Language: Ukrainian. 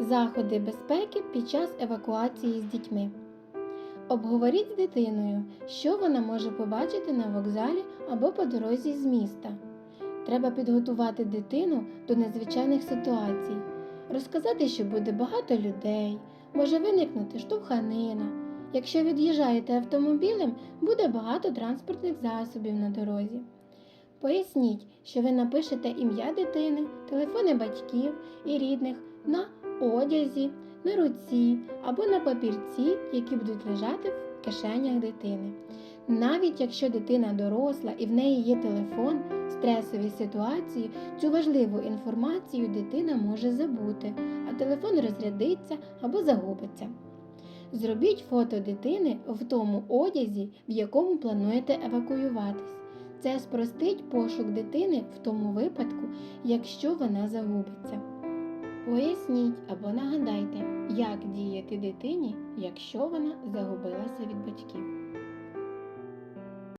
Заходи безпеки під час евакуації з дітьми. Обговоріть з дитиною, що вона може побачити на вокзалі або по дорозі з міста. Треба підготувати дитину до незвичайних ситуацій, розказати, що буде багато людей, може виникнути штовханина. Якщо від'їжджаєте автомобілем, буде багато транспортних засобів на дорозі. Поясніть, що ви напишете ім'я дитини, телефони батьків і рідних на одязі, на руці або на папірці, які будуть лежати в кишенях дитини. Навіть якщо дитина доросла і в неї є телефон, в стресовій ситуації цю важливу інформацію дитина може забути, а телефон розрядиться або загубиться. Зробіть фото дитини в тому одязі, в якому плануєте евакуюватись. Це спростить пошук дитини в тому випадку, якщо вона загубиться. Поясніть або нагадайте, як діяти дитині, якщо вона загубилася від батьків.